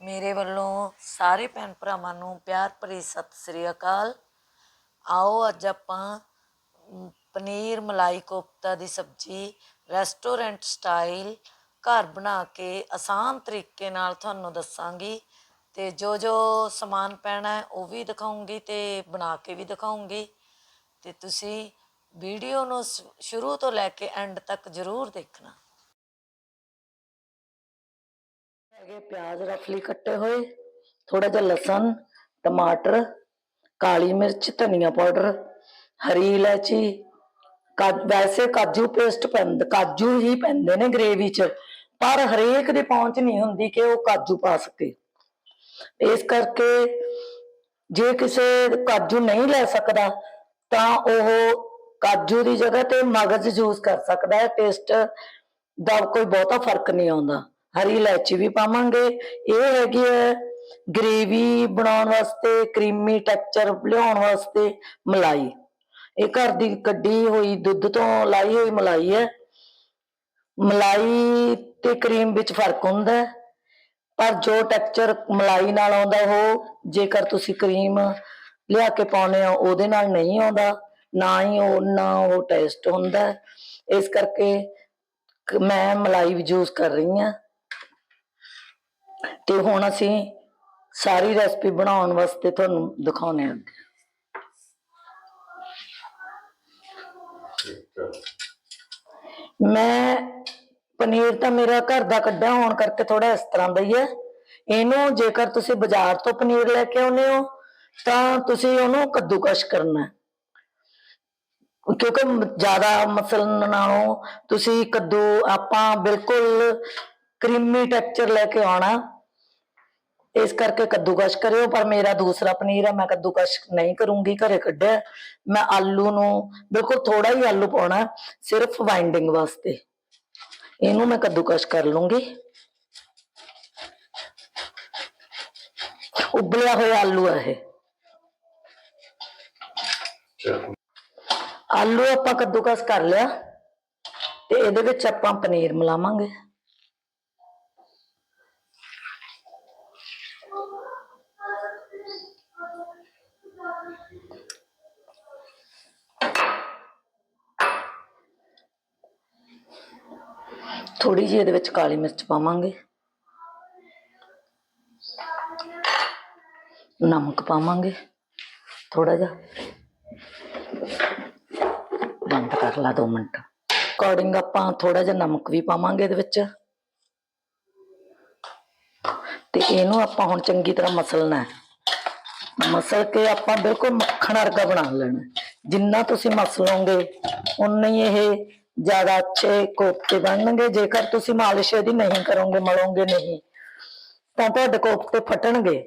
ਮੇਰੇ ਵੱਲੋਂ ਸਾਰੇ ਭੈਣ ਭਰਾਵਾਂ ਨੂੰ ਪਿਆਰ ਭਰੀ ਸਤਿ ਸ੍ਰੀ ਅਕਾਲ। ਆਓ ਅੱਜ ਆਪਾਂ ਪਨੀਰ ਮਲਾਈ ਕੋਫਤਾ ਦੀ ਸਬਜ਼ੀ ਰੈਸਟੋਰੈਂਟ ਸਟਾਈਲ ਘਰ ਬਣਾ ਕੇ ਆਸਾਨ ਤਰੀਕੇ ਨਾਲ ਤੁਹਾਨੂੰ ਦੱਸਾਂਗੀ ਤੇ ਜੋ ਜੋ ਸਮਾਨ ਪੈਣਾ ਉਹ ਵੀ ਦਿਖਾਉਂਗੀ ਤੇ ਬਣਾ ਕੇ ਵੀ ਦਿਖਾਉਂਗੀ। ਤੇ ਤੁਸੀਂ ਵੀਡੀਓ ਨੂੰ ਸ- ਸ਼ੁਰੂ ਤੋਂ ਲੈ ਕੇ ਐਂਡ ਤੱਕ ਜ਼ਰੂਰ ਦੇਖਣਾ। ਹੈਗੇ ਪਿਆਜ਼ ਰਫਲੀ ਕੱਟੇ ਹੋਏ ਥੋੜਾ ਜਿਹਾ ਲਸਣ, ਟਮਾਟਰ, ਕਾਲੀ ਮਿਰਚ, ਧਨੀਆ ਪਾਊਡਰ, ਹਰੀ ਇਲਾਇਚੀ, ਕਾ- ਵੈਸੇ ਕਾਜੂ ਪੇਸਟ ਪੈਂਦਾ, ਕਾਜੂ ਹੀ ਪੈਂਦੇ ਨੇ ਗ੍ਰੇਵੀ 'ਚ, ਪਰ ਹਰੇਕ ਦੀ ਪਹੁੰਚ ਨਹੀਂ ਹੁੰਦੀ ਕਿ ਉਹ ਕਾਜੂ ਪਾ ਸਕੇ। ਇਸ ਕਰਕੇ ਜੇ ਕਿਸੇ ਕਾਜੂ ਨਹੀਂ ਲੈ ਸਕਦਾ, ਤਾਂ ਉਹ ਕਾਜੂ ਦੀ ਜਗ੍ਹਾ ਤੇ ਮਗਜ਼ ਯੂਜ਼ ਕਰ ਸਕਦਾ ਹੈ ਟੇਸਟ ਦਾ ਕੋਈ ਬਹੁਤਾ ਫ਼ਰਕ ਨਹੀਂ ਆਉਂਦਾ। ਹਰੀ ਇਲਾਇਚੀ ਵੀ ਪਾਵਾਂਗੇ। ਇਹ ਹੈਗੀ ਹੈ ਗ੍ਰੇਵੀ ਬਣਾਉਣ ਵਾਸਤੇ, ਕਰੀਮੀ ਟੈਕਸਚਰ ਲਿਆਉਣ ਵਾਸਤੇ ਮਲਾਈ। ਇਹ ਘਰ ਦੀ ਕੱਢੀ ਹੋਈ, ਦੁੱਧ ਤੋਂ ਲਾਈ ਹੋਈ ਮਲਾਈ ਹੈ। ਮਲਾਈ ਤੇ ਕਰੀਮ ਵਿੱਚ ਫ਼ਰਕ ਹੁੰਦਾ ਹੈ, ਪਰ ਜੋ ਟੈਕਸਚਰ ਮਲਾਈ ਨਾਲ ਆਉਂਦਾ ਉਹ, ਜੇਕਰ ਤੁਸੀਂ ਕਰੀਮ ਲਿਆ ਕੇ ਪਾਉਨੇ ਹੋ, ਉਹਦੇ ਨਾਲ ਨਹੀਂ ਆਉਂਦਾ, ਨਾ ਹੀ ਉਹ, ਨਾ ਉਹ ਟੇਸਟ ਹੁੰਦਾ ਇਸ ਕਰਕੇ ਮੈਂ ਮਲਾਈ ਵੀ ਯੂਜ਼ ਕਰ ਰਹੀ ਆ ਤੇ ਹੁਣ ਅਸੀਂ ਸਾਰੀ ਰੈਸਪੀ ਬਣਾਉਣ ਵਾਸਤੇ ਤੁਹਾਨੂੰ ਦਿਖਾਉਣੇ ਆ। ਮੈਂ ਪਨੀਰ ਤਾਂ ਮੇਰਾ ਘਰ ਦਾ ਕੱਢਿਆ ਹੋਣ ਕਰਕੇ ਥੋੜਾ ਇਸ ਤਰ੍ਹਾਂ ਦਾ ਹੀ ਹੈ। ਇਹਨੂੰ ਜੇਕਰ ਤੁਸੀਂ ਬਾਜ਼ਾਰ ਤੋਂ ਪਨੀਰ ਲੈ ਕੇ ਆਉਨੇ ਹੋ ਤਾਂ ਤੁਸੀਂ ਉਹਨੂੰ ਕੱਦੂਕਸ਼ ਕਰਨਾ ਹੈ। ਕਿਉਂਕਿ ਜ਼ਿਆਦਾ ਮਸਲਣ ਨਾਲੋਂ ਤੁਸੀਂ ਕੱਦੂ ਆਪਾਂ ਬਿਲਕੁਲ ਕਰੀਮੀ ਟੈਕਸਚਰ ਲੈ ਕੇ ਆਉਣਾ। ਇਸ ਕਰਕੇ ਕੱਦੂਕਸ਼ ਕਰਿਓ ਪਰ ਮੇਰਾ ਦੂਸਰਾ ਪਨੀਰ ਹੈ ਮੈਂ ਕੱਦੂਕਸ਼ ਨਹੀਂ ਕਰੂੰਗੀ ਘਰੇ ਕੱਢਿਆ। ਮੈਂ ਆਲੂ ਨੂੰ ਬਿਲਕੁਲ ਥੋੜਾ ਹੀ ਆਲੂ ਪਾਉਣਾ ਸਿਰਫ ਬਾਈਂਡਿੰਗ ਵਾਸਤੇ। ਇਹਨੂੰ ਮੈਂ ਕੱਦੂਕਸ਼ ਕਰ ਲੂੰਗੀ। ਉਬਲਿਆ ਹੋਇਆ ਆਲੂ ਹੈ ਇਹ। ਆਲੂ ਆਪਾਂ ਕੱਦੂਕਸ ਕਰ ਲਿਆ ਤੇ ਇਹਦੇ ਵਿੱਚ ਆਪਾਂ ਪਨੀਰ ਮਿਲਾਵਾਂਗੇ। ਥੋੜੀ ਜਿਹੀ ਇਹਦੇ ਵਿੱਚ ਕਾਲੀ ਮਿਰਚ ਪਾਵਾਂਗੇ। ਨਮਕ ਪਾਵਾਂਗੇ ਥੋੜਾ ਜਿਹਾ। ਬੰਦ ਕਰ ਲਾ 2 ਮਿੰਟ। ਅਕੋਰਡਿੰਗ ਆਪਾਂ ਥੋੜਾ ਜਿਹਾ ਨਮਕ ਵੀ ਪਾਵਾਂਗੇ ਇਹਦੇ ਵਿੱਚ। ਤੇ ਇਹਨੂੰ ਆਪਾਂ ਹੁਣ ਚੰਗੀ ਤਰ੍ਹਾਂ ਮਸਲਣਾ ਹੈ। ਮਸਲ ਕੇ ਆਪਾਂ ਬਿਲਕੁਲ ਮੱਖਣ ਵਰਗਾ ਬਣਾ ਲੈਣਾ। ਜਿੰਨਾ ਤੁਸੀਂ ਮਸਲੋਗੇ, ਉਨਾ ਹੀ ਇਹ ਜ਼ਿਆਦਾ ਅੱਛੇ ਕੋਫਤੇ ਬਣਨਗੇ ਜੇਕਰ ਤੁਸੀਂ ਮਾਲਿਸ਼ ਇਹਦੀ ਨਹੀਂ ਕਰੋਗੇ ਮਲੋਗੇ ਨਹੀਂ ਤਾਂ ਤੁਹਾਡੇ ਕੋਫਤੇ ਫਟਣਗੇ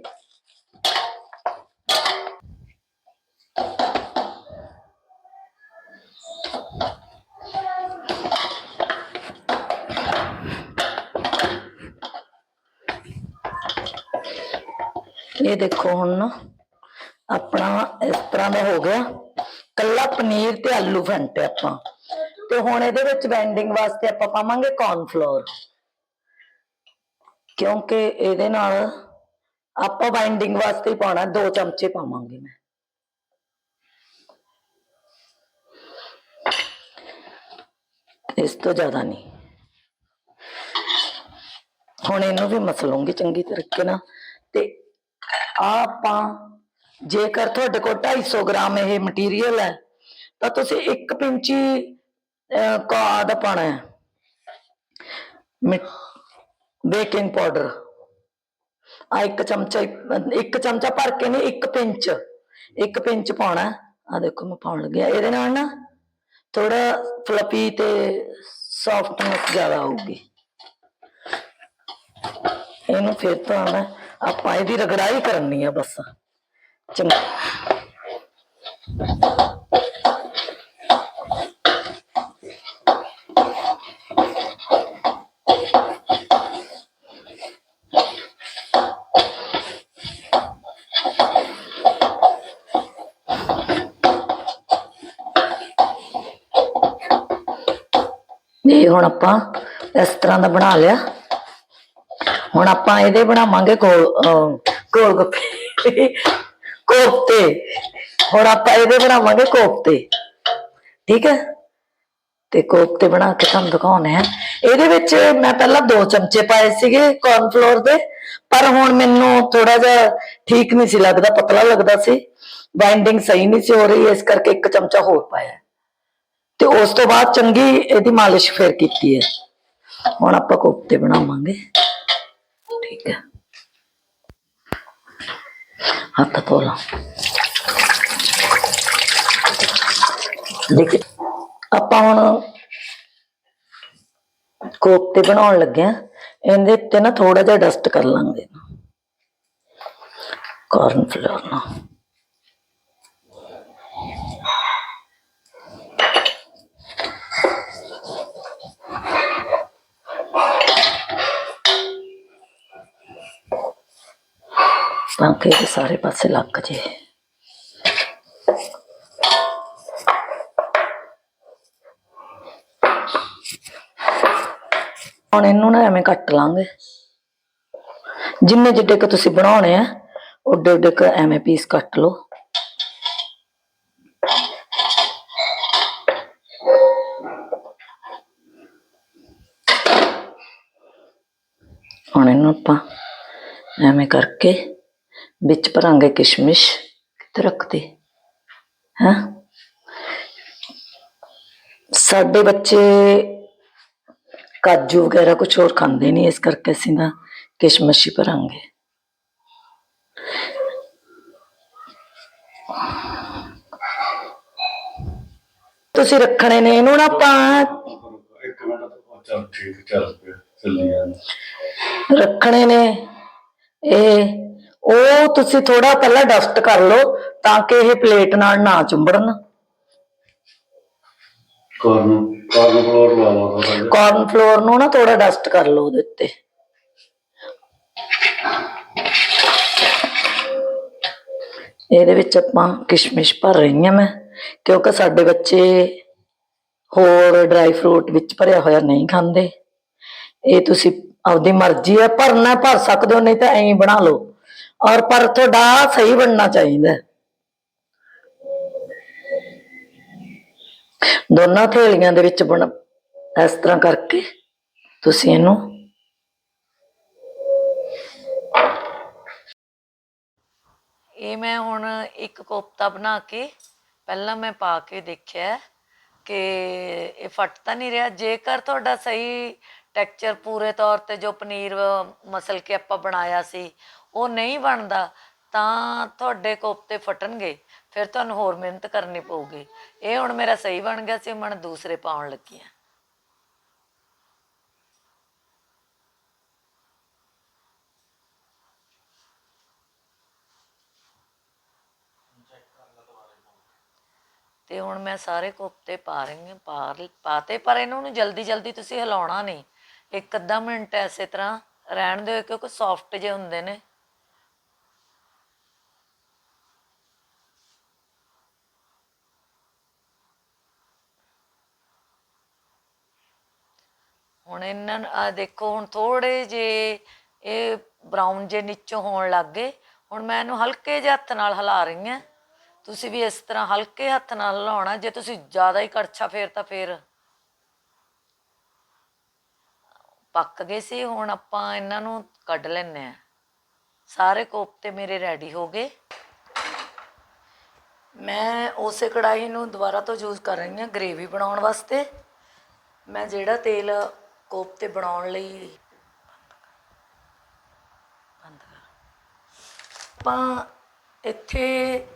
ਇਹ ਦੇਖੋ ਹੁਣ ਨਾ ਆਪਣਾ ਇਸ ਤਰ੍ਹਾਂ ਦਾ ਹੋ ਗਿਆ ਕੱਲਾ ਪਨੀਰ ਤੇ ਆਲੂ ਫੈਂਟੇ ਆਪਾਂ ਤੇ ਹੁਣ ਇਹਦੇ ਵਿੱਚ ਬੈਂਡਿੰਗ ਵਾਸਤੇ ਆਪਾਂ ਪਾਵਾਂਗੇ ਕੌਰਨਫਲੋਰ ਕਿਉਂਕਿ ਇਹਦੇ ਨਾਲ ਆਪਾਂ ਬਾਈਂਡਿੰਗ ਵਾਸਤੇ ਪਾਉਣਾ, ਦੋ ਚਮਚੇ ਪਾਵਾਂਗੇ ਮੈਂ। ਇਸ ਤੋਂ ਜ਼ਿਆਦਾ ਨਹੀਂ। ਹੁਣ ਇਹਨੂੰ ਵੀ ਮਸਲੂੰਗੀ ਚੰਗੀ ਤਰੀਕੇ ਨਾਲ। ਤੇ ਆਹ ਆਪਾਂ ਜੇਕਰ ਤੁਹਾਡੇ ਕੋਲ 250 ਗ੍ਰਾਮ ਇਹ ਮਟੀਰੀਅਲ ਹੈ, ਤਾਂ ਤੁਸੀਂ ਇੱਕ ਪਿੰਚੀ ਕਾਦ ਪਾਣਾ ਹੈ। ਬੇਕਿੰਗ ਪਾਊਡਰ ਆ ਇੱਕ ਚਮਚਾ ਇੱਕ ਚਮਚਾ ਭਰ ਕੇ ਨਹੀਂ, ਇੱਕ ਪਿੰਚ। ਇੱਕ ਪਿੰਚ ਪਾਉਣਾ ਆ ਦੇਖੋ ਮੈਂ ਪਾਉਣ ਲੱਗਿਆ। ਇਹਦੇ ਨਾਲ ਨਾ ਥੋੜਾ ਫਲਫੀ ਤੇ ਸੌਫਟਨੈਸ ਜ਼ਿਆਦਾ ਆਊਗੀ ਇਹਨੂੰ ਫਿਰ ਤੋਂ ਨਾ ਆਪਾਂ ਇਹਦੀ ਰਗੜਾਈ ਕਰਨੀ ਆ ਬਸ। ਚੰਗਾ। ਹੁਣ ਆਪਾਂ ਇਸ ਤਰ੍ਹਾਂ ਦਾ ਬਣਾ ਲਿਆ। ਹੁਣ ਆਪਾਂ ਇਹਦੇ ਬਣਾਵਾਂਗੇ ਗੋਲ ਅਹ, ਗੋਲ ਗੱਪੇ। ਕੋਫਤੇ। ਹੁਣ ਆਪਾਂ ਇਹਦੇ ਬਣਾਵਾਂਗੇ ਕੋਫਤੇ। ਠੀਕ ਹੈ? ਤੇ ਕੋਫਤੇ ਬਣਾ ਕੇ ਤੁਹਾਨੂੰ ਦਿਖਾਉਣੇ ਆ ਇਹਦੇ ਵਿੱਚ ਮੈਂ ਪਹਿਲਾਂ ਦੋ ਚਮਚੇ ਪਾਏ ਸੀਗੇ ਕੌਰਨਫਲੋਰ ਦੇ ਪਰ ਹੁਣ ਮੈਨੂੰ ਥੋੜਾ ਜਿਹਾ ਠੀਕ ਨਹੀਂ ਸੀ ਲੱਗਦਾ ਪਤਲਾ ਲੱਗਦਾ ਸੀ। ਬਾਈਂਡਿੰਗ ਸਹੀ ਨਹੀਂ ਸੀ ਹੋ ਰਹੀ ਇਸ ਕਰਕੇ ਇੱਕ ਚਮਚਾ ਹੋਰ ਪਾਇਆ। ਤੇ ਉਸ ਤੋਂ ਬਾਅਦ ਚੰਗੀ ਇਹਦੀ ਮਾਲਿਸ਼ ਫੇਰ ਕੀਤੀ ਹੈ ਹੁਣ ਆਪਾਂ ਕੋਫਤੇ ਬਣਾਵਾਂਗੇ ਠੀਕ ਹੈ ਹੱਥ ਧੋ ਲਾ ਦੇਖ ਆਪਾਂ ਹੁਣ ਕੋਫਤੇ ਬਣਾਉਣ ਲੱਗੇ ਆ ਇਹਦੇ ਉੱਤੇ ਨਾ ਥੋੜਾ ਜਿਹਾ ਡਸਟ ਕਰ ਲਾਂਗੇ ਕਾਰਨ ਫਲੋਰ ਨਾਲ ਤਾਂ ਕਿ ਇਹ ਸਾਰੇ ਪਾਸੇ ਲੱਗ ਜੇ ਹੁਣ ਇਹਨੂੰ ਨਾ ਐਵੇਂ ਕੱਟ ਲਾਂਗੇ। ਜਿੰਨੇ ਜਿੱਡੇ ਕ ਤੁਸੀਂ ਬਣਾਉਣੇ ਆ ਓਡੇ ਓਡੇ ਕ ਐਵੇਂ ਪੀਸ ਕੱਟ ਲਓ। ਹੁਣ ਇਹਨੂੰ ਆਪਾਂ ਐਵੇਂ ਕਰਕੇ ਵਿੱਚ ਭਰਾਂਗੇ ਕਿਸ਼ਮਿਸ਼ ਕਿੱਥੇ ਰੱਖਦੇ? ਹਾਂ? ਸਾਡੇ ਬੱਚੇ ਕਾਜੂ ਵਗੈਰਾ ਕੁਝ ਹੋਰ ਖਾਂਦੇ ਨਹੀਂ ਇਸ ਕਰਕੇ ਅਸੀਂ ਨਾ ਕਿਸ਼ਮਿਸ਼ ਹੀ ਭਰਾਂਗੇ। ਤੁਸੀਂ ਰੱਖਣੇ ਨੇ ਇਹਨੂੰ ਨਾ ਆਪਾਂ ਇੱਕ ਮਿੰਟ ਉਹ ਚੱਲ ਠੀਕ ਚੱਲ ਪਿਆ ਚੱਲੀ ਜਾਂਦਾ ਰੱਖਣੇ ਨੇ ਇਹ ਉਹ ਤੁਸੀਂ ਥੋੜਾ ਪਹਿਲਾਂ ਡਸਟ ਕਰ ਲਓ ਤਾਂ ਕਿ ਇਹ ਪਲੇਟ ਨਾਲ ਨਾ ਚੁੰਬੜਨ। ਕਾਰਨ ਕਾਰਨ ਫਲੋਰ ਕਾਰਨ ਫਲੋਰ ਨੂੰ ਨਾ ਥੋੜਾ ਡਸਟ ਕਰ ਲਓ ਉਹਦੇ ਉੱਤੇ। ਇਹਦੇ ਵਿੱਚ ਆਪਾਂ ਕਿਸ਼ਮਿਸ਼ ਭਰ ਰਹੀ ਹਾਂ ਮੈਂ ਕਿਉਂਕਿ ਸਾਡੇ ਬੱਚੇ ਹੋਰ ਡਰਾਈ ਫਰੂਟ ਵਿੱਚ ਭਰਿਆ ਹੋਇਆ ਨਹੀਂ ਖਾਂਦੇ। ਇਹ ਤੁਸੀਂ ਆਪਦੀ ਮਰਜ਼ੀ ਹੈ ਭਰਨਾ ਭਰ ਸਕਦੇ ਹੋ ਨਹੀਂ ਤਾਂ ਐਂ ਬਣਾ ਲਓ। ਔਰ ਪਰ ਤੁਹਾਡਾ ਸਹੀ ਬਣਨਾ ਚਾਹੀਦਾ ਦੋਨਾਂ ਥੇਲੀਆਂ ਦੇ ਵਿੱਚ ਬਣ, ਇਸ ਤਰ੍ਹਾਂ ਕਰਕੇ ਤੁਸੀਂ ਇਹਨੂੰ ਇਹ ਮੈਂ ਹੁਣ ਇੱਕ ਕੋਫਤਾ ਬਣਾ ਕੇ ਪਹਿਲਾਂ ਮੈਂ ਪਾ ਕੇ ਦੇਖਿਆ ਕਿ ਇਹ ਫਟ ਤਾਂ ਨਹੀਂ ਰਿਹਾ। ਜੇਕਰ ਤੁਹਾਡਾ ਸਹੀ ਟੈਕਸਚਰ ਪੂਰੇ ਤੌਰ ਤੇ ਜੋ ਪਨੀਰ, ਮਸਲ ਕੇ ਆਪਾਂ ਬਣਾਇਆ ਸੀ ਉਹ ਨਹੀਂ ਬਣਦਾ, ਤਾਂ ਤੁਹਾਡੇ ਕੋਫਤੇ ਫਟਣਗੇ, ਫਿਰ ਤੁਹਾਨੂੰ ਹੋਰ ਮਿਹਨਤ ਕਰਨੀ ਪਊਗੀ। ਇਹ ਹੁਣ ਮੇਰਾ ਸਹੀ ਬਣ ਗਿਆ ਸੀ ਮੈਂ ਦੂਸਰੇ ਪਾਉਣ ਲੱਗੀ ਹਾਂ। ਤੇ ਹੁਣ ਮੈਂ ਸਾਰੇ ਕੋਫਤੇ ਪਾ ਰਹੀ ਹਾਂ, ਪਾ ਪਾਤੇ, ਪਰ ਇਹਨਾਂ ਨੂੰ ਜਲਦੀ ਜਲਦੀ ਤੁਸੀਂ ਹਿਲਾਉਣਾ ਨਹੀਂ। ਇੱਕ ਅੱਧਾ ਮਿੰਟ ਐਸੇ ਤਰ੍ਹਾਂ ਰਹਿਣ ਦਿਓ, ਕਿਉਂਕਿ ਸੌਫਟ ਜਿਹੇ ਹੁੰਦੇ ਨੇ। ਹੁਣ ਇਹਨਾਂ ਆ ਦੇਖੋ, ਹੁਣ ਥੋੜੇ ਜੇ ਇਹ ਬਰਾਊਨ ਜੇ ਨੀਚੋਂ ਹੋਣ ਲੱਗ ਗਏ, ਹੁਣ ਮੈਂ ਇਹਨੂੰ ਹਲਕੇ ਜਿਹੇ ਹੱਥ ਨਾਲ ਹਿਲਾ ਰਹੀ ਹਾਂ। ਤੁਸੀਂ ਵੀ ਇਸ ਤਰ੍ਹਾਂ ਹਲਕੇ ਹੱਥ ਨਾਲ ਹਿਲਾਉਣਾ, ਜੇ ਤੁਸੀਂ ਜ਼ਿਆਦਾ ਹੀ ਕੜਛਾ ਫੇਰ ਤਾਂ ਫੇਰ ਪੱਕ ਗਏ ਸੀ, ਹੁਣ ਆਪਾਂ ਇਹਨਾਂ ਨੂੰ ਕੱਢ ਲੈਣੇ ਆ ਸਾਰੇ ਕੋਫਤੇ ਮੇਰੇ ਰੈਡੀ ਹੋ ਗਏ। ਮੈਂ ਉਸੇ ਕੜਾਈ ਨੂੰ ਦੁਬਾਰਾ ਤੋਂ ਯੂਜ਼ ਕਰ ਰਹੀ ਹਾਂ ਗ੍ਰੇਵੀ ਬਣਾਉਣ ਵਾਸਤੇ। ਮੈਂ ਜਿਹੜਾ ਤੇਲ ਕੋਫਤੇ ਬਣਾਉਣ ਲਈ। ਆਪਾਂ ਇੱਥੇ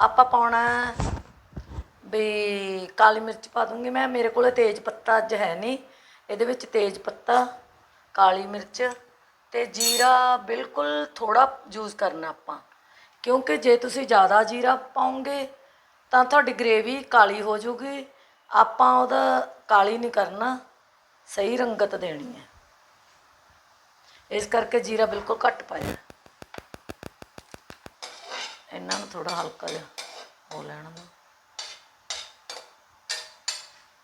ਆਪਾਂ ਪਾਉਣਾ ਵੀ ਕਾਲੀ ਮਿਰਚ ਪਾ ਦੂੰਗੀ ਮੈਂ। ਮੇਰੇ ਕੋਲ ਤੇਜ ਪੱਤਾ ਅੱਜ ਹੈ ਨਹੀਂ। ਇਹਦੇ ਵਿੱਚ ਤੇਜ ਪੱਤਾ, ਕਾਲੀ ਮਿਰਚ ਤੇ ਜੀਰਾ ਬਿਲਕੁਲ ਥੋੜਾ ਯੂਜ਼ ਕਰਨਾ ਆਪਾਂ। ਕਿਉਂਕਿ ਜੇ ਤੁਸੀਂ ਜ਼ਿਆਦਾ ਜੀਰਾ ਪਾਉਂਗੇ ਤਾਂ ਤੁਹਾਡੀ ਗ੍ਰੇਵੀ ਕਾਲੀ ਹੋ ਜਾਊਗੀ। ਆਪਾਂ ਉਹਦਾ ਕਾਲੀ ਨਹੀਂ ਕਰਨਾ। ਸਹੀ ਰੰਗਤ ਦੇਣੀ ਹੈ। ਇਸ ਕਰਕੇ ਜੀਰਾ ਬਿਲਕੁਲ ਘੱਟ ਪਾਇਆ। ਇਹਨਾਂ ਨੂੰ ਥੋੜਾ ਹਲਕਾ ਜਿਹਾ ਹੋ ਲੈਣ ਦਿਓ।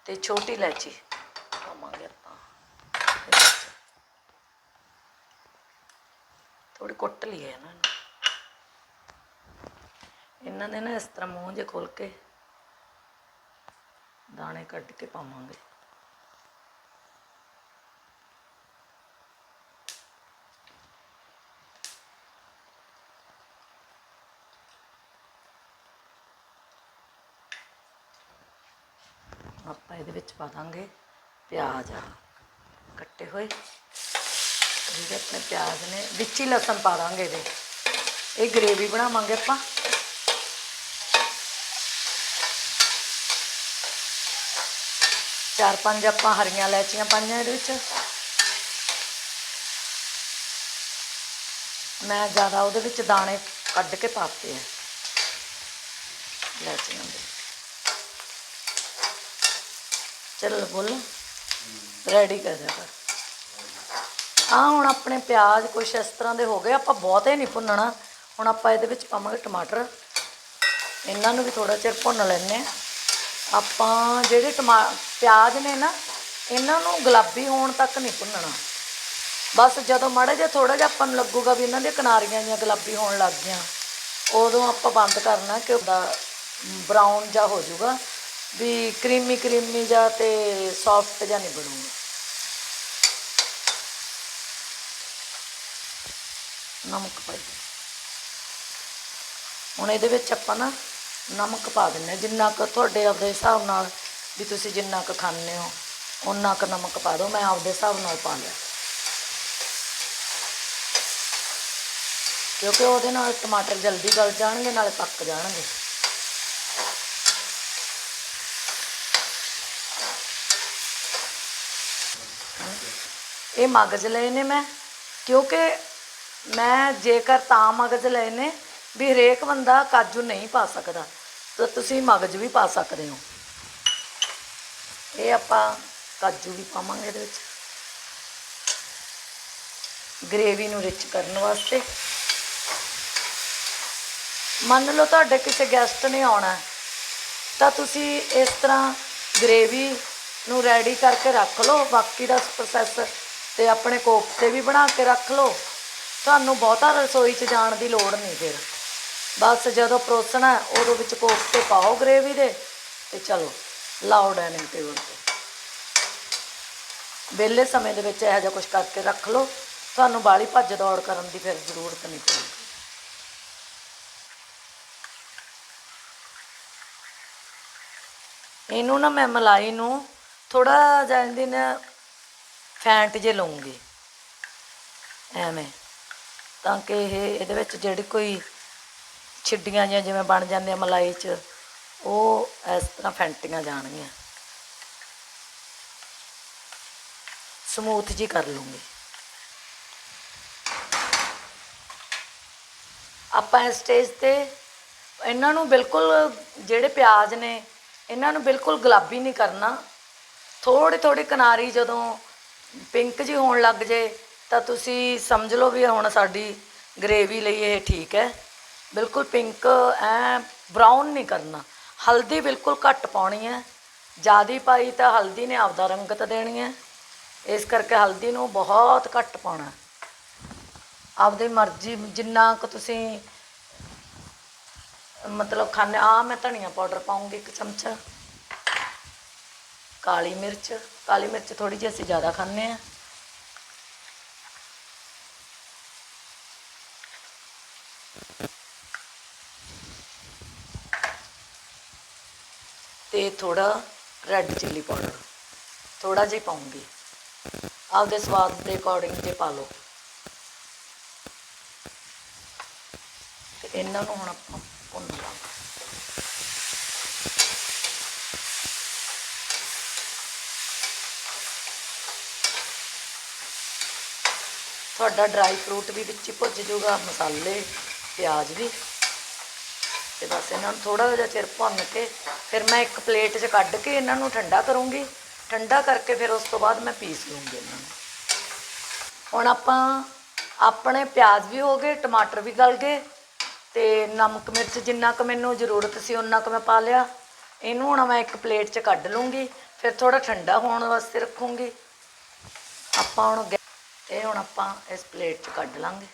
ਤੇ ਛੋਟੀ ਇਲਾਇਚੀ ਪਾਵਾਂਗੇ ਆਪਾਂ। ਇਹਦੇ ਵਿੱਚ। ਥੋੜੀ ਕੁੱਟ ਲਈਏ ਇਹਨਾਂ ਨੂੰ। ਇਹਨਾਂ ਦੇ ਨਾ ਇਸ ਤਰ੍ਹਾਂ ਮੂੰਹ ਜੇ ਖੋਲ ਕੇ ਦਾਣੇ ਕੱਢ ਕੇ ਪਾਵਾਂਗੇ ਆਪਾਂ ਇਹਦੇ ਵਿੱਚ ਪਾ ਦਾਂਗੇ ਪਿਆਜ਼ ਕੱਟੇ ਹੋਏ। ਜਿਹੜੇ ਆਪਣੇ ਪਿਆਜ਼ ਨੇ ਵਿੱਚ ਹੀ ਲਸਣ ਪਾ ਦਾਂਗੇ ਇਹਦੇ। ਇਹ ਗ੍ਰੇਵੀ ਬਣਾਵਾਂਗੇ ਆਪਾਂ। ਚਾਰ ਪੰਜ ਆਪਾਂ ਹਰੀਆਂ ਇਲਾਚੀਆਂ ਪਾਈਆਂ ਇਹਦੇ ਵਿੱਚ। ਮੈਂ ਜ਼ਿਆਦਾ ਉਹਦੇ ਵਿੱਚ ਦਾਣੇ ਕੱਢ ਕੇ ਪਾਤੇ ਆ। ਇਲਾਚੀਆਂ ਦੇ। ਚਲ ਬੋਲ। ਰੈਡੀ ਕਰ ਦਿਆ ਕਰ। ਆ ਹੁਣ ਆਪਣੇ ਪਿਆਜ਼ ਕੁਛ ਇਸ ਤਰ੍ਹਾਂ ਦੇ ਹੋ ਗਏ, ਆਪਾਂ ਬਹੁਤੇ ਨਹੀਂ ਭੁੰਨਣਾ। ਹੁਣ ਆਪਾਂ ਇਹਦੇ ਵਿੱਚ ਪਾਵਾਂਗੇ ਟਮਾਟਰ। ਇਹਨਾਂ ਨੂੰ ਵੀ ਥੋੜਾ ਚਿਰ ਭੁੰਨ ਲੈਣੇ ਆ ਆਪਾਂ ਜਿਹੜੇ ਟਮਾ, ਪਿਆਜ਼ ਨੇ ਨਾ, ਇਹਨਾਂ ਨੂੰ ਗੁਲਾਬੀ ਹੋਣ ਤੱਕ ਨਹੀਂ ਭੁੰਨਣਾ। ਬਸ ਜਦੋਂ ਮਾੜਾ ਜਿਹਾ ਥੋੜਾ ਜਿਹਾ ਆਪਾਂ ਨੂੰ ਲੱਗੂਗਾ ਵੀ ਇਹਨਾਂ ਦੀਆਂ ਕਿਨਾਰੀਆਂ ਜਿਹੀਆਂ ਗੁਲਾਬੀ ਹੋਣ ਲੱਗ ਗਈਆਂ, ਉਦੋਂ ਆਪਾਂ ਬੰਦ ਕਰਨਾ ਕਿ ਉਹਦਾ ਬਰਾਊਨ ਜਿਹਾ ਹੋ ਜਾਊਗਾ। ਵੀ ਕਰੀਮੀ ਕਰੀਮੀ ਜਾਂ ਤੇ ਸੌਫਟ ਜਾਂ ਨਹੀਂ ਬਣੂਗਾ। ਨਮਕ ਪਾਈ ਹੁਣ ਇਹਦੇ ਵਿੱਚ ਆਪਾਂ ਨਾ ਨਮਕ ਪਾ ਦਿੰਨੇ ਹਾਂ। ਜਿੰਨਾ ਕੁ ਤੁਹਾਡੇ ਆਪਦੇ ਹਿਸਾਬ ਨਾਲ ਵੀ ਤੁਸੀਂ ਜਿੰਨਾ ਕੁ ਖਾਂਦੇ ਹੋ ਉਨਾ ਕੁ ਨਮਕ ਪਾ ਦਿਓ। ਮੈਂ ਆਪਦੇ ਹਿਸਾਬ ਨਾਲ ਪਾ ਲਿਆ। ਕਿਉਂਕਿ ਉਹਦੇ ਨਾਲ ਟਮਾਟਰ ਜਲਦੀ ਗਲ ਜਾਣਗੇ, ਨਾਲੇ ਪੱਕ ਜਾਣਗੇ। ਇਹ ਮਗਜ਼ ਲਏ ਨੇ ਮੈਂ, ਕਿਉਂਕਿ ਮੈਂ ਜੇਕਰ ਤਾਂ ਮਗਜ਼ ਲਏ ਨੇ ਵੀ ਹਰੇਕ ਬੰਦਾ ਕਾਜੂ ਨਹੀਂ ਪਾ ਸਕਦਾ, ਤਾਂ ਤੁਸੀਂ ਮਗਜ਼ ਵੀ ਪਾ ਸਕਦੇ ਹੋ। ਇਹ ਆਪਾਂ ਕਾਜੂ ਵੀ ਪਾਵਾਂਗੇ ਇਹਦੇ ਵਿੱਚ। ਗ੍ਰੇਵੀ ਨੂੰ ਰਿਚ ਕਰਨ ਵਾਸਤੇ। ਮੰਨ ਲਓ ਤੁਹਾਡੇ ਕਿਸੇ ਗੈਸਟ ਨੇ ਆਉਣਾ, ਤਾਂ ਤੁਸੀਂ ਇਸ ਤਰ੍ਹਾਂ ਗ੍ਰੇਵੀ ਨੂੰ ਰੈਡੀ ਕਰਕੇ ਰੱਖ ਲਓ। ਬਾਕੀ ਦਾ ਪ੍ਰੋਸੈਸ ਤੇ ਆਪਣੇ ਕੋਫਤੇ ਵੀ ਬਣਾ ਕੇ ਰੱਖ ਲਓ। ਤੁਹਾਨੂੰ ਬਹੁਤਾ ਰਸੋਈ 'ਚ ਜਾਣ ਦੀ ਲੋੜ ਨਹੀਂ ਫਿਰ। ਬਸ ਜਦੋਂ ਪਰੋਸਣਾ ਉਦੋਂ ਵਿੱਚ ਕੋਫਤੇ ਪਾਓ ਗ੍ਰੇਵੀ ਦੇ ਤੇ ਚਲੋ, ਲਾਓ ਡਾਈਨਿੰਗ ਟੇਬਲ ਤੇ। ਵਿਹਲੇ ਸਮੇਂ ਦੇ ਵਿੱਚ ਇਹੋ ਜਿਹਾ ਕੁਝ ਕਰਕੇ ਰੱਖ ਲਓ। ਤੁਹਾਨੂੰ ਬਾਲੀ ਭੱਜ ਦੌੜ ਕਰਨ ਦੀ ਫਿਰ ਜ਼ਰੂਰਤ ਨਹੀਂ ਪਊਗੀ ਇਹਨੂੰ ਨਾ ਮੈਂ ਮਲਾਈ ਨੂੰ ਥੋੜਾ ਜਿਹਾ ਇਹਦੀ ਨਾ ਫੈਂਟ ਜੇ ਲਵਾਂਗੀ ਐਵੇਂ। ਤਾਂ ਕਿ ਇਹ ਇਹਦੇ ਵਿੱਚ ਜਿਹੜੀ ਕੋਈ ਛਿੱਡੀਆਂ ਜਿਹੀਆਂ ਜਿਵੇਂ ਬਣ ਜਾਂਦੀਆਂ ਮਲਾਈ 'ਚ, ਉਹ ਇਸ ਤਰ੍ਹਾਂ ਫੈਂਟੀਆਂ ਜਾਣਗੀਆਂ। ਸਮੂਥ ਜੀ ਕਰ ਲੂੰਗੀ ਆਪਾਂ ਇਸ ਸਟੇਜ ਤੇ ਇਹਨਾਂ ਨੂੰ ਬਿਲਕੁਲ ਜਿਹੜੇ ਪਿਆਜ਼ ਨੇ, ਇਹਨਾਂ ਨੂੰ ਬਿਲਕੁਲ ਗੁਲਾਬੀ ਨਹੀਂ ਕਰਨਾ। ਥੋੜੀ ਥੋੜੀ ਕਿਨਾਰੀ ਜਦੋਂ ਪਿੰਕ ਜੀ ਹੋਣ ਲੱਗ ਜੇ, ਤਾਂ ਤੁਸੀਂ ਸਮਝ ਲਓ ਵੀ ਹੁਣ ਸਾਡੀ ਗ੍ਰੇਵੀ ਲਈ ਇਹ ਠੀਕ ਹੈ। ਬਿਲਕੁਲ ਪਿੰਕ, ਐ ਬਰਾਊਨ ਨਹੀਂ ਕਰਨਾ। ਹਲਦੀ ਬਿਲਕੁਲ ਘੱਟ ਪਾਉਣੀ ਹੈ। ਜਿਆਦੀ ਪਾਈ ਤਾਂ ਹਲਦੀ ਨੇ ਆਪਦਾ ਰੰਗਤ ਦੇਣੀ ਹੈ। ਇਸ ਕਰਕੇ ਹਲਦੀ ਨੂੰ ਬਹੁਤ ਘੱਟ ਪਾਉਣਾ ਆਪਦੀ ਮਰਜ਼ੀ, ਜਿੰਨਾ ਕੁ ਤੁਸੀਂ ਮਤਲਬ ਖਾਣੇ ਆ ਮੈਂ ਧਨੀਆ ਪਾਊਡਰ ਪਾਉਂਗੀ ਇੱਕ ਚਮਚਾ। ਕਾਲੀ ਮਿਰਚ ਕਾਲੀ ਮਿਰਚ ਥੋੜੀ ਜਿਹੀ ਅਸੀਂ ਜ਼ਿਆਦਾ ਖਾਂਦੇ ਆ ਤੇ ਥੋੜਾ ਰੈੱਡ ਚਿੱਲੀ ਪਾਊਡਰ ਥੋੜਾ ਜਿਹਾ ਪਾਉਂਗੀ। ਆਪਦੇ ਸਵਾਦ ਦੇ ਅਕੋਰਡਿੰਗ ਜੇ ਪਾ ਲਓ। ਤੇ ਇਹਨਾਂ ਨੂੰ ਹੁਣ ਆਪਾਂ ਭੁੰਨ ਲਾਂਗੇ ਤੁਹਾਡਾ ਡਰਾਈ ਫਰੂਟ ਵੀ ਵਿੱਚ ਹੀ ਭੁੱਜ ਜਾਊਗਾ, ਮਸਾਲੇ, ਪਿਆਜ਼ ਵੀ। ਤੇ ਬਸ ਇਹਨਾਂ ਨੂੰ ਥੋੜਾ ਜਿਹਾ ਚਿਰ ਭੁੰਨ ਕੇ ਫਿਰ ਮੈਂ ਇੱਕ ਪਲੇਟ 'ਚ ਕੱਢ ਕੇ ਇਹਨਾਂ ਨੂੰ ਠੰਡਾ ਕਰੂੰਗੀ। ਠੰਡਾ ਕਰਕੇ ਫਿਰ ਉਸ ਤੋਂ ਬਾਅਦ ਮੈਂ ਪੀਸ ਲੂੰਗੀ ਇਹਨਾਂ ਨੂੰ। ਹੁਣ ਆਪਾਂ ਆਪਣੇ ਪਿਆਜ਼ ਵੀ ਹੋ ਗਏ, ਟਮਾਟਰ ਵੀ ਗਲ ਗਏ ਤੇ ਨਮਕ ਮਿਰਚ ਜਿੰਨਾ ਕੁ ਮੈਨੂੰ ਜ਼ਰੂਰਤ ਸੀ ਉਨਾ ਕੁ ਮੈਂ ਪਾ ਲਿਆ। ਇਹਨੂੰ ਹੁਣ ਮੈਂ ਇੱਕ ਪਲੇਟ 'ਚ ਕੱਢ ਲੂੰਗੀ, ਫਿਰ ਥੋੜਾ ਠੰਡਾ ਹੋਣ ਵਾਸਤੇ ਰੱਖੂੰਗੀ। ਆਪਾਂ ਹੁਣ ਗੈ- ਇਹ ਹੁਣ ਆਪਾਂ ਇਸ ਪਲੇਟ 'ਚ ਕੱਢ ਲਾਂਗੇ।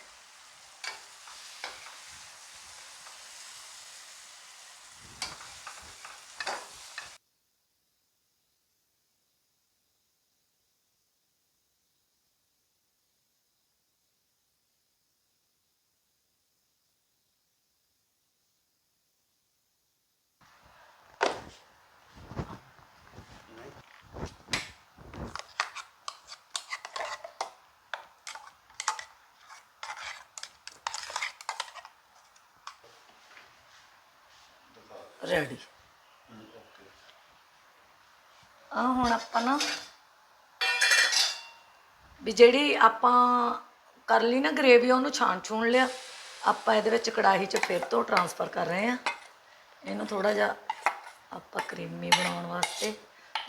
ਰੈਡੀ। ਆ ਹੁਣ ਆਪਾਂ ਨਾ ਵੀ ਜਿਹੜੀ ਆਪਾਂ ਕਰ ਲਈ ਨਾ ਗ੍ਰੇਵੀ ਉਹਨੂੰ ਛਾਣ ਛੂਣ ਲਿਆ। ਆਪਾਂ ਇਹਦੇ ਵਿੱਚ ਕੜਾਹੀ 'ਚ ਫਿਰ ਤੋਂ ਟਰਾਂਸਫਰ ਕਰ ਰਹੇ ਆ ਇਹਨੂੰ ਥੋੜਾ ਜਿਹਾ ਆਪਾਂ ਕਰੀਮੀ ਬਣਾਉਣ ਵਾਸਤੇ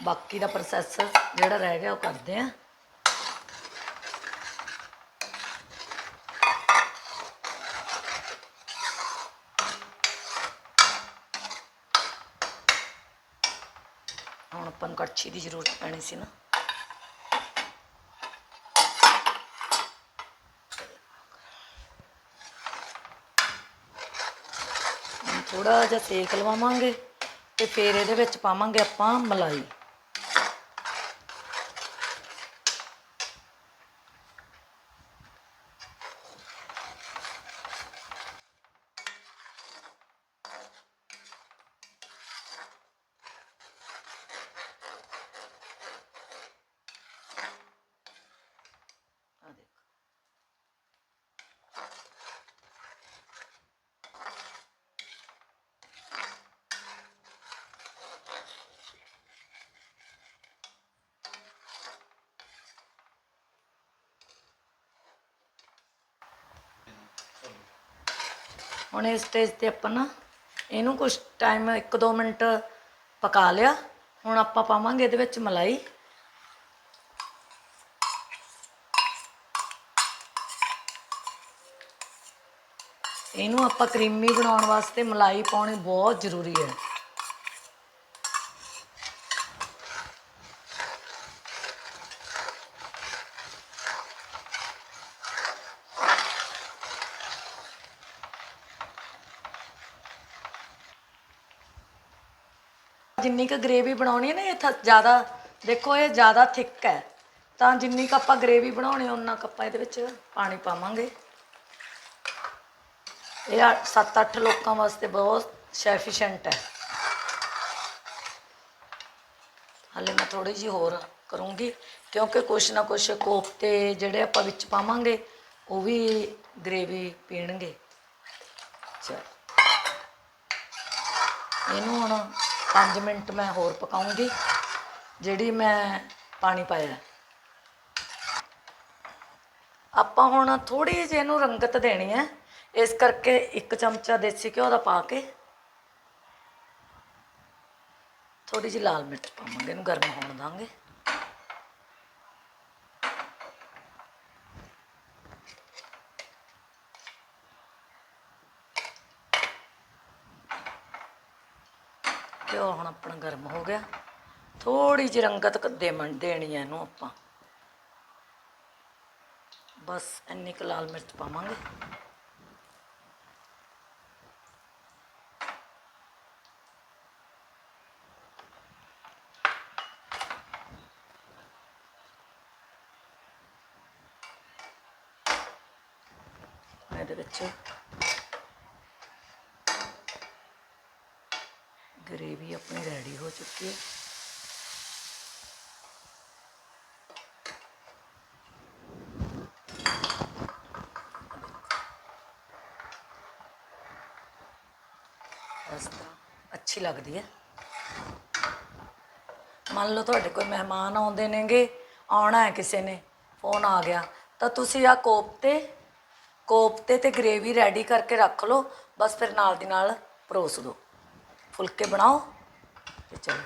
ਬਾਕੀ ਦਾ ਪ੍ਰੋਸੈਸ ਜਿਹੜਾ ਰਹਿ ਗਿਆ ਉਹ ਕਰਦੇ ਆ ਆਪਾਂ ਨੂੰ ਕੜਛੀ ਦੀ ਜ਼ਰੂਰਤ ਪੈਣੀ ਸੀ ਨਾ ਥੋੜਾ ਜਿਹਾ ਸੇਕ ਲਵਾਵਾਂਗੇ ਤੇ ਫਿਰ ਇਹਦੇ ਵਿੱਚ ਪਾਵਾਂਗੇ ਆਪਾਂ ਮਲਾਈ ਹੁਣ ਇਸ ਸਟੇਜ ਤੇ ਆਪਾਂ ਨਾ ਇਹਨੂੰ ਕੁਝ ਟਾਈਮ 1-2 ਮਿੰਟ ਪਕਾ ਲਿਆ। ਹੁਣ ਆਪਾਂ ਪਾਵਾਂਗੇ ਇਹਦੇ ਵਿੱਚ ਮਲਾਈ। ਇਹਨੂੰ ਆਪਾਂ ਕਰੀਮੀ ਬਣਾਉਣ ਵਾਸਤੇ ਮਲਾਈ ਪਾਉਣੀ ਬਹੁਤ ਜ਼ਰੂਰੀ ਹੈ। ਜਿੰਨੀ ਕ ਗ੍ਰੇਵੀ ਬਣਾਉਣੀ ਹੈ ਨਾ, ਇਹ ਜ਼ਿਆਦਾ, ਦੇਖੋ ਇਹ ਜ਼ਿਆਦਾ ਥਿੱਕ ਹੈ। ਤਾਂ ਜਿੰਨੀ ਕ ਆਪਾਂ ਗ੍ਰੇਵੀ ਬਣਾਉਣੀ ਉਹਨਾਂ ਕ ਆਪਾਂ ਇਹਦੇ ਵਿੱਚ ਪਾਣੀ ਪਾਵਾਂਗੇ। ਇਹ 7-8 ਲੋਕਾਂ ਵਾਸਤੇ ਬਹੁਤ ਸੈਫੀਸ਼ੀਐਂਟ ਹੈ। ਹਾਲੇ ਮੈਂ ਥੋੜੀ ਜਿਹੀ ਹੋਰ ਕਰੂੰਗੀ, ਕਿਉਂਕਿ ਕੁਛ ਨਾ ਕੁਛ ਕੋਫਤੇ ਜਿਹੜੇ ਆਪਾਂ ਵਿੱਚ ਪਾਵਾਂਗੇ, ਉਹ ਵੀ ਗ੍ਰੇਵੀ ਪੀਣਗੇ। ਚਲ। ਇਹਨੂੰ ਹੁਣ 5 ਮਿੰਟ ਮੈਂ ਹੋਰ ਪਕਾਉਂਗੀ, ਜਿਹੜੀ ਮੈਂ ਪਾਣੀ ਪਾਇਆ। ਆਪਾਂ ਹੁਣ ਥੋੜੀ ਜਿਹੀ ਇਹਨੂੰ ਰੰਗਤ ਦੇਣੀ ਹੈ। ਇਸ ਕਰਕੇ ਇੱਕ ਚਮਚਾ ਦੇਸੀ ਘਿਓ ਦਾ ਪਾ ਕੇ ਥੋੜੀ ਜਿਹੀ ਲਾਲ ਮਿਰਚ ਪਾਵਾਂਗੇ, ਇਹਨੂੰ ਗਰਮ ਹੋਣ ਦਾਂਗੇ। ਘਿਓ ਹੁਣ ਆਪਣਾ ਗਰਮ ਹੋ ਗਿਆ? ਥੋੜੀ ਜਿਹੀ ਰੰਗਤ ਕ- ਦੇਵਣ ਦੇਣੀ ਹੈ ਇਹਨੂੰ ਆਪਾਂ। ਬਸ ਇੰਨੀ ਕੁ ਲਾਲ ਮਿਰਚ ਪਾਵਾਂਗੇ ਇਹਦੇ ਵਿੱਚ ਗ੍ਰੇਵੀ ਆਪਣੀ ਰੈਡੀ ਹੋ ਅੱਛੀ ਲੱਗਦੀ ਹੈ। ਮੰਨ ਲਓ ਤੁਹਾਡੇ ਕੋਈ ਮਹਿਮਾਨ ਆਉਂਦੇ ਨੇਗੇ, ਆਉਣਾ ਹੈ ਕਿਸੇ ਨੇ, ਫੋਨ ਆ ਗਿਆ, ਤਾਂ ਤੁਸੀਂ ਆ ਕੋਫਤੇ ਕੋਫਤੇ ਤੇ ਗ੍ਰੇਵੀ ਰੈਡੀ ਕਰਕੇ ਰੱਖ ਲਓ, ਬਸ ਫਿਰ ਨਾਲ ਦੀ ਨਾਲ ਪਰੋਸ ਦਿਓ। ਫੁਲਕੇ ਬਣਾਓ ਤੇ ਚਲੋ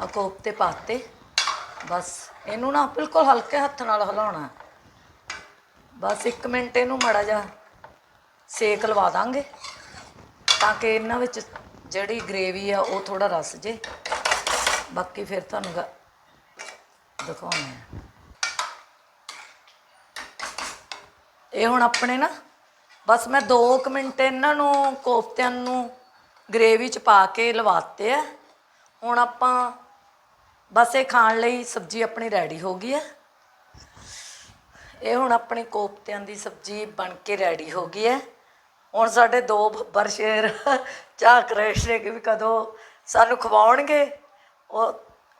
ਆ ਕੋਫਤੇ ਪਾਤੇ ਬਸ, ਇਹਨੂੰ ਨਾ ਬਿਲਕੁਲ ਹਲਕੇ ਹੱਥ ਨਾਲ ਹਿਲਾਉਣਾ। ਬਸ 1 ਮਿੰਟ ਇਹਨੂੰ ਮੜਾ ਜਾ ਸੇਕ ਲਵਾ ਦਾਂਗੇ, ਤਾਂ ਕਿ ਇਹਨਾਂ ਵਿੱਚ ਜਿਹੜੀ ਗ੍ਰੇਵੀ ਆ, ਉਹ ਥੋੜਾ ਰਸ ਜੇ। ਬਾਕੀ ਫਿਰ ਤੁਹਾਨੂੰ ਗ- ਦਿਖਾਉਂਦੇ ਆ ਇਹ ਹੁਣ ਆਪਣੇ ਨਾ, ਬਸ ਮੈਂ 2 ਮਿੰਟ ਇਹਨਾਂ ਨੂੰ ਕੋਫਤਿਆਂ ਨੂੰ ਗ੍ਰੇਵੀ ਚ ਪਾ ਕੇ ਲਵਾਤੇ ਆ। ਹੁਣ ਆਪਾਂ ਬਸ ਇਹ ਖਾਣ ਲਈ ਸਬਜ਼ੀ ਆਪਣੀ ਰੈਡੀ ਹੋ ਗਈ ਹੈ ਇਹ ਹੁਣ ਆਪਣੀ ਕੋਫਤਿਆਂ ਦੀ ਸਬਜ਼ੀ ਬਣ ਕੇ ਰੈਡੀ ਹੋ ਗਈ ਹੈ ਹੁਣ ਸਾਡੇ ਦੋ ਬੱਬਰ ਸ਼ੇਰ, ਝਾਕ ਰਹੇ ਨੇ ਕਿ ਵੀ ਕਦੋਂ ਸਾਨੂੰ ਖਵਾਉਣਗੇ, ਉਹ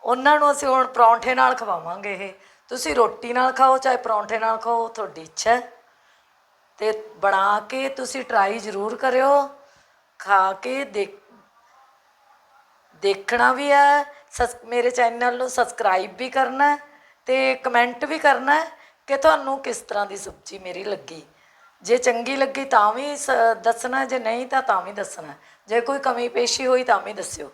ਉਹਨਾਂ ਨੂੰ ਅਸੀਂ ਹੁਣ ਪਰੌਂਠੇ ਨਾਲ ਖਵਾਵਾਂਗੇ ਇਹ। ਤੁਸੀਂ ਰੋਟੀ ਨਾਲ ਖਾਓ, ਚਾਹੇ ਪਰੌਂਠੇ ਨਾਲ ਖਾਓ, ਤੁਹਾਡੀ ਇੱਛਾ ਹੈ। ਤੇ ਬਣਾ ਕੇ ਤੁਸੀਂ ਟਰਾਈ ਜ਼ਰੂਰ ਕਰਿਓ। ਖਾ ਕੇ ਦੇਖ ਦੇਖਣਾ ਵੀ ਹੈ। ਸਸ, ਮੇਰੇ ਚੈਨਲ ਨੂੰ ਸਬਸਕ੍ਰਾਈਬ ਵੀ ਕਰਨਾ ਹੈ ਤੇ ਕਮੈਂਟ ਵੀ ਕਰਨਾ ਕਿ ਤੁਹਾਨੂੰ ਕਿਸ ਤਰ੍ਹਾਂ ਦੀ ਸਬਜ਼ੀ ਮੇਰੀ ਲੱਗੀ। ਜੇ ਚੰਗੀ ਲੱਗੀ ਤਾਂ ਵੀ ਸ- ਦੱਸਣਾ, ਜੇ ਨਹੀਂ ਤਾਂ ਤਾਂ ਵੀ ਦੱਸਣਾ। ਜੇ ਕੋਈ ਕਮੀ ਪੇਸ਼ੀ ਹੋਈ ਤਾਂ ਵੀ ਦੱਸਿਓ।